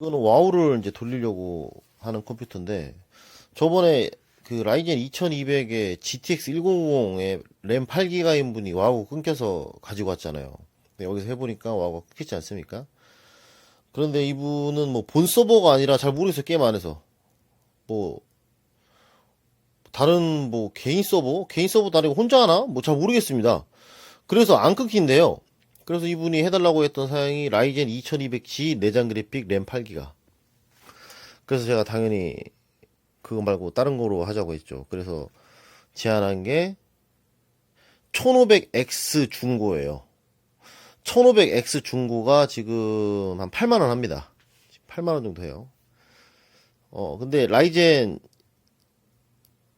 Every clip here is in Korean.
이거는 와우를 이제 돌리려고 하는 컴퓨터인데 저번에 그 라이젠 2200에 GTX 1050에 램 8기가인 분이 와우 끊겨서 가지고 왔잖아요. 여기서 해보니까 와우가 끊기지 않습니까? 그런데 이분은 뭐 본 서버가 아니라 잘 모르겠어요 게임 안에서 뭐 다른 뭐 개인 서버 개인 서버 다니고 혼자 하나 뭐 잘 모르겠습니다. 그래서 안 끊긴대요. 그래서 이분이 해달라고 했던 사양이 라이젠 2200G 내장 그래픽 램 8기가. 그래서 제가 당연히 그거 말고 다른 거로 하자고 했죠. 그래서 제안한 게 1500X 중고예요. 1500X 중고가 지금 한 8만 원 합니다. 8만 원 정도 해요. 어, 근데 라이젠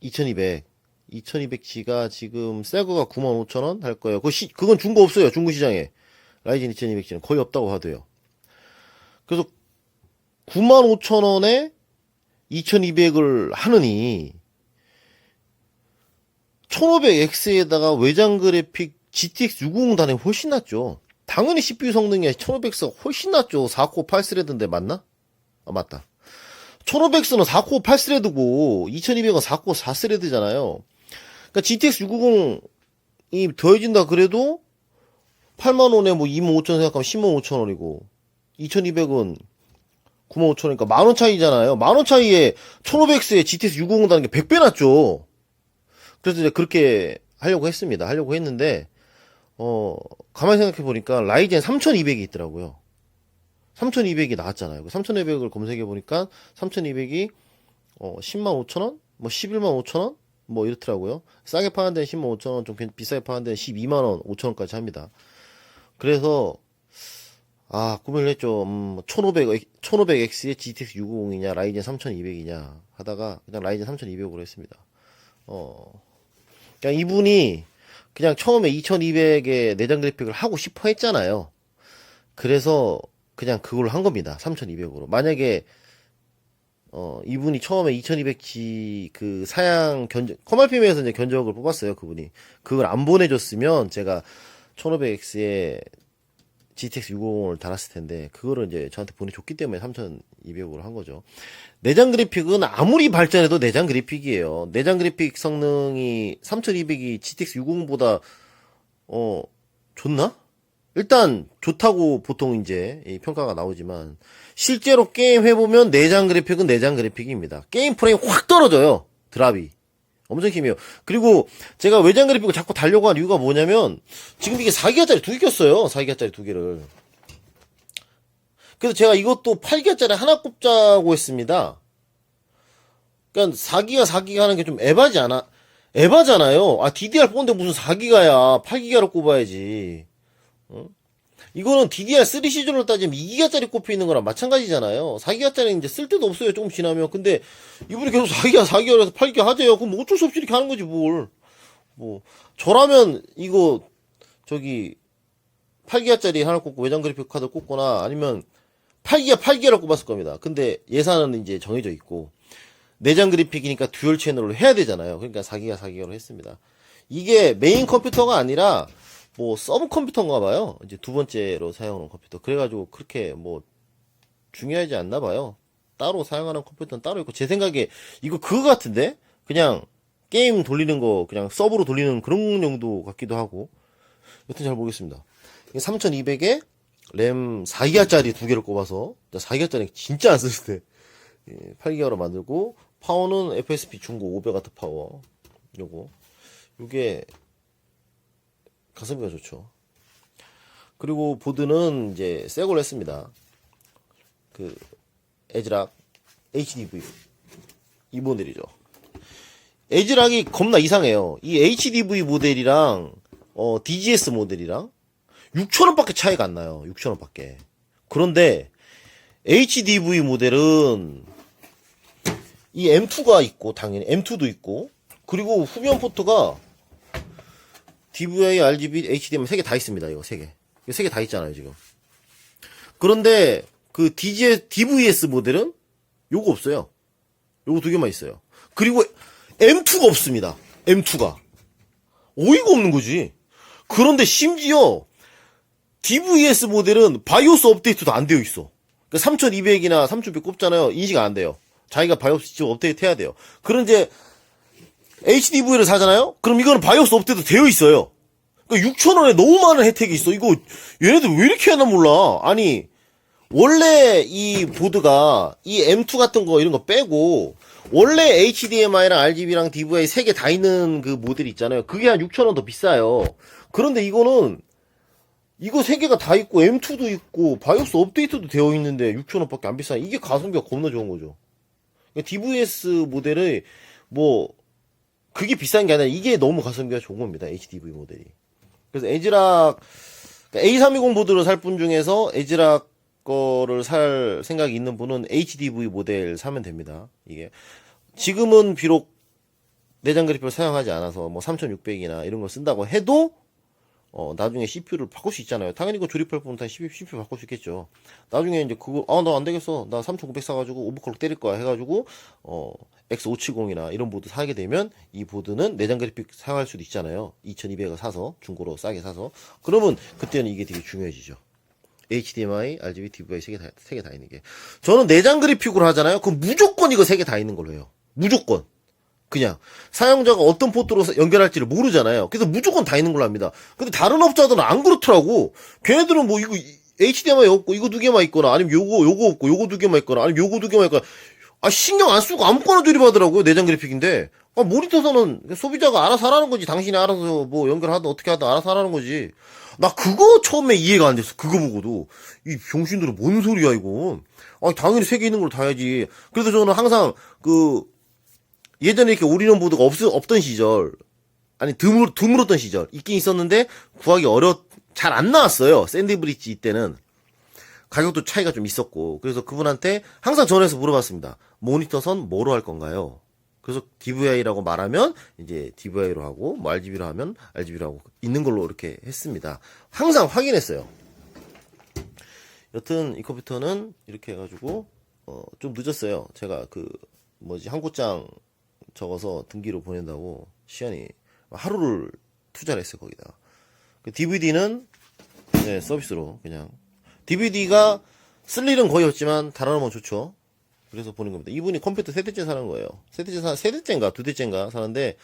2200, 2200G가 지금 새 거가 95,000원 할 거예요. 그 시, 그건 중고 없어요. 중고 시장에. 라이젠 2200G는 거의 없다고 하도요. 그래서 95,000원에 2200을 하느니 1500X에다가 외장 그래픽 GTX 650 단에 훨씬 낫죠. 당연히 CPU 성능이 1500X가 훨씬 낫죠. 4코어 8스레드인데 맞나? 아 맞다. 1500X는 4코어 8스레드고 2200은 4코어 4스레드잖아요. 그러니까 GTX 690이 더해진다 그래도 8만 원에 뭐 2만 5천 생각하면 10만 5천 원이고 2200은 9만 5천 원이니까 만 원 차이잖아요. 만 원 차이에 1500X에 GTX 650 다는 게 100배 낫죠. 그래서 이제 그렇게 하려고 했습니다. 하려고 했는데 어 가만히 생각해 보니까 라이젠 3200이 있더라고요. 3200이 나왔잖아요. 3200을 검색해 보니까 3200이 어 10만 5천 원, 뭐 11만 5천 원, 뭐 이렇더라고요. 싸게 파는 데는 10만 5천 원, 좀 괜- 비싸게 파는 데는 12만 원, 5천 원까지 합니다. 그래서 아 고민을 했죠. 음, 1500 1500X에 GTX 650이냐 라이젠 3200이냐 하다가 그냥 라이젠 3200으로 했습니다. 어 그냥 이분이 그냥 처음에 2200에 내장 그래픽을 하고 싶어 했잖아요. 그래서 그냥 그걸로 한 겁니다. 3200으로. 만약에 어 이분이 처음에 2200G 그 사양 견적 커말피메에서 이제 견적을 뽑았어요. 그분이 그걸 안 보내줬으면 제가 1500X에 GTX 650을 달았을 텐데 그거를 이제 저한테 보내줬기 때문에 3200으로 한 거죠. 내장 그래픽은 아무리 발전해도 내장 그래픽이에요. 내장 그래픽 성능이 3200이 GTX 650보다 어 좋나? 일단 좋다고 보통 이제 이 평가가 나오지만 실제로 게임 해보면 내장 그래픽은 내장 그래픽입니다. 게임 프레임 확 떨어져요. 드랍이. 엄청 힘이에요. 그리고 제가 외장 그래픽을 자꾸 달려고 한 이유가 뭐냐면 지금 이게 4기가짜리 두 개 꼈어요. 4기가짜리 두 개를. 그래서 제가 이것도 8기가짜리 하나 꼽자고 했습니다. 그러니까 4기가 4기가 하는 게 좀 에바지 않아? 에바잖아요. 아 DDR4인데 무슨 4기가야. 8기가로 꼽아야지. 어? 이거는 DDR3 시즌으로 따지면 2기가짜리 꼽혀 있는 거랑 마찬가지잖아요. 4기가짜리 이제 쓸 데도 없어요. 조금 지나면. 근데 이분이 계속 4기가, 4기가 해서 8기가 하재요. 그럼 뭐 어쩔 수 없이 이렇게 하는 거지, 뭘. 뭐, 저라면 이거, 저기, 8기가짜리 하나 꽂고 외장 그래픽 카드 꽂거나 아니면 8기가, 8기가로 꼽았을 겁니다. 근데 예산은 이제 정해져 있고, 내장 그래픽이니까 듀얼 채널로 해야 되잖아요. 그러니까 4기가, 4기가로 했습니다. 이게 메인 컴퓨터가 아니라, 뭐 서브 컴퓨터인가 봐요. 이제 두 번째로 사용하는 컴퓨터. 그래가지고 그렇게 뭐 중요하지 않나 봐요. 따로 사용하는 컴퓨터는 따로 있고 제 생각에 이거 그거 같은데 그냥 게임 돌리는 거 그냥 서브로 돌리는 그런 정도 같기도 하고 여튼 잘 모르겠습니다. 3200에 램 4기가짜리 두 개를 꼽아서 4기가짜리 진짜 안쓸때 8기가로 만들고 파워는 FSP 중고 500W 파워 요거 요게 가성비가 좋죠. 그리고 보드는 이제 새 걸로 했습니다. 그 에즈락 HDV 이 모델이죠. 에즈락이 겁나 이상해요. 이 HDV 모델이랑 어 DGS 모델이랑 6,000원밖에 차이가 안 나요. 6,000원밖에. 그런데 HDV 모델은 이 M2가 있고 당연히 M2도 있고 그리고 후면 포트가 DVI, RGB, HDMI 세 개 다 있습니다. 이거 세 개. 이거 세 개 다 있잖아요, 지금. 그런데 그 DG, DVS 모델은 요거 없어요. 요거 두 개만 있어요. 그리고 M2가 없습니다. M2가. 어이가 없는 거지. 그런데 심지어 DVS 모델은 바이오스 업데이트도 안 되어 있어. 그 3200이나 3200 꼽잖아요. 인식 안 돼요. 자기가 바이오스 직접 업데이트 해야 돼요. 그런 이제 HDV를 사잖아요? 그럼 이거는 바이오스 업데이트 되어 있어요. 그러니까 6,000원에 너무 많은 혜택이 있어. 이거 얘네들 왜 이렇게 하나 몰라. 아니 원래 이 보드가 이 M2 같은 거 이런 거 빼고 원래 HDMI랑 RGB랑 DVI 세 개 다 있는 그 모델 있잖아요. 그게 한 6,000원 더 비싸요. 그런데 이거는 이거 세 개가 다 있고 M2도 있고 바이오스 업데이트도 되어 있는데 6,000원밖에 안 비싸. 이게 가성비가 겁나 좋은 거죠. 그러니까 DVS 모델의 뭐 그게 비싼 게 아니라 이게 너무 가성비가 좋은 겁니다. HDV 모델이. 그래서 에즈락 그러니까 A320 보드를 살 분 중에서 에즈락 거를 살 생각이 있는 분은 HDV 모델 사면 됩니다. 이게 지금은 비록 내장 그래픽을 사용하지 않아서 뭐 3600이나 이런 걸 쓴다고 해도 어, 나중에 CPU를 바꿀 수 있잖아요. 당연히 이거 조립할 분은 다 CPU 바꿀 수 있겠죠. 나중에 이제 그거, 아, 나 안 되겠어. 나 3900 사가지고 오버클럭 때릴 거야. 해가지고, 어, X570이나 이런 보드 사게 되면 이 보드는 내장 그래픽 사용할 수도 있잖아요. 2200을 사서, 중고로 싸게 사서. 그러면 그때는 이게 되게 중요해지죠. HDMI, RGB, DVI 세 개 다, 세 개 다 있는 게. 저는 내장 그래픽으로 하잖아요. 그럼 무조건 이거 세 개 다 있는 걸로 해요. 무조건. 그냥 사용자가 어떤 포트로 사- 연결할지를 모르잖아요. 그래서 무조건 다 있는 걸로 합니다. 근데 다른 업자들은 안 그렇더라고. 걔네들은 뭐 이거 이- HDMI 없고 이거 두 개만 있거나 아니면 요거 요거 없고 요거 두 개만 있거나 아니면 요거 두 개만 있거나 아 신경 안 쓰고 아무거나 조립하더라고요. 내장 그래픽인데. 아 모니터선은 소비자가 알아서 하라는 거지. 당신이 알아서 뭐 연결하든 어떻게 하든 알아서 하라는 거지. 나 그거 처음에 이해가 안 됐어. 그거 보고도 이 병신들은 뭔 소리야 이거. 아 당연히 세 개 있는 걸다 해야지. 그래서 저는 항상 그 예전에 이렇게 올인원 보드가 없, 없던 시절, 아니, 드물, 드물었던 시절, 있긴 있었는데, 구하기 어려, 잘 안 나왔어요. 샌드브릿지 이때는. 가격도 차이가 좀 있었고. 그래서 그분한테 항상 전화해서 물어봤습니다. 모니터 선 뭐로 할 건가요? 그래서 DVI라고 말하면, 이제 DVI로 하고, 뭐 RGB로 하면 RGB로 하고, 있는 걸로 이렇게 했습니다. 항상 확인했어요. 여튼, 이 컴퓨터는 이렇게 해가지고, 어, 좀 늦었어요. 제가 그, 뭐지, 한국장 적어서 등기로 보낸다고 시연이 하루를 투자를 했어요 거기다. 그 DVD는 네, 서비스로 그냥 DVD가 쓸 일은 거의 없지만 달아놓으면 좋죠. 그래서 보는 겁니다. 이분이 컴퓨터 세 대째 사는 거예요. 세 대째 사, 세 대째인가 두 대째인가 사는데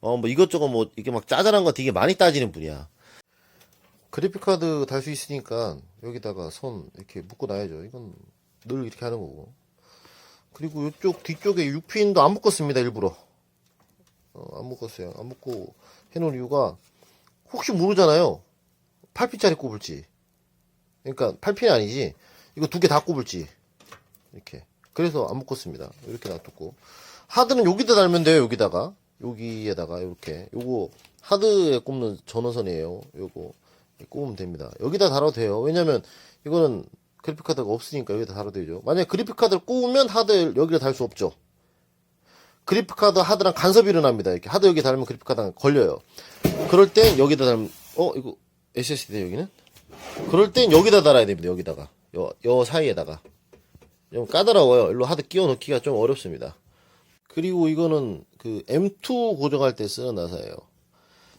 어 뭐 이것저것 뭐 이게 막 짜잘한 거 되게 많이 따지는 분이야. 그래픽 카드 달 수 있으니까 여기다가 손 이렇게 묶어 놔야죠. 이건 늘 이렇게 하는 거고. 그리고 이쪽 뒤쪽에 6핀도 안 묶었습니다 일부러. 어, 안 묶었어요. 안 묶고 해놓은 이유가 혹시 모르잖아요. 8핀짜리 꼽을지. 그러니까 8핀 아니지. 이거 두 개 다 꼽을지. 이렇게. 그래서 안 묶었습니다. 이렇게 놔뒀고. 하드는 여기다 달면 돼요 여기다가. 여기에다가 이렇게. 요거 하드에 꼽는 전원선이에요. 요거. 꼽으면 됩니다. 여기다 달아도 돼요. 왜냐면 이거는 그래픽카드가 없으니까 여기다 달아도 되죠. 만약에 그래픽카드를 꼽으면 하드 여기다 달수 없죠. 그래픽카드 하드랑 간섭이 일어납니다. 이렇게 하드 여기 달면 그래픽카드가 걸려요. 그럴 땐 여기다 달면 어 이거 SSD 여기는? 그럴 땐 여기다 달아야 됩니다. 여기다가 요, 요 사이에다가 좀 까다로워요. 일로 하드 끼워 넣기가 좀 어렵습니다. 그리고 이거는 그 M2 고정할 때 쓰는 나사예요.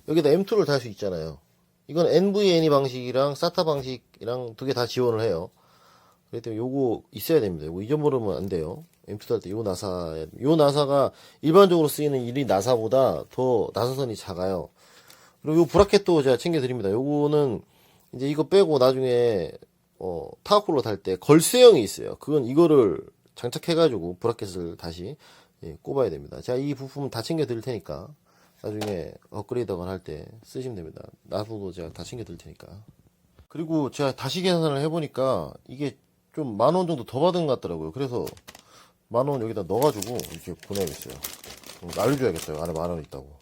여기다 M2를 달 수 있잖아요. 이건 NVNE 방식이랑 SATA 방식이랑 두 개 다 지원을 해요. 그렇기 때문에 요거 있어야 됩니다. 요거 잊어버리면 안 돼요. M2 달때요 나사, 요 나사가 일반적으로 쓰이는 이 나사보다 더 나사선이 작아요. 그리고 요 브라켓도 제가 챙겨드립니다. 요거는 이제 이거 빼고 나중에 어, 타워쿨러 달때 걸쇠형이 있어요. 그건 이거를 장착해가지고 브라켓을 다시 예, 꼽아야 됩니다. 제가 이 부품 다 챙겨드릴 테니까 나중에 업그레이드건 할 때 쓰시면 됩니다. 나사도 제가 다 챙겨드릴 테니까. 그리고 제가 다시 계산을 해보니까 이게 좀 만 원 정도 더 받은 것 같더라고요. 그래서 만 원 여기다 넣어가지고 이렇게 보내야겠어요. 음, 알려줘야겠어요. 안에 만 원 있다고.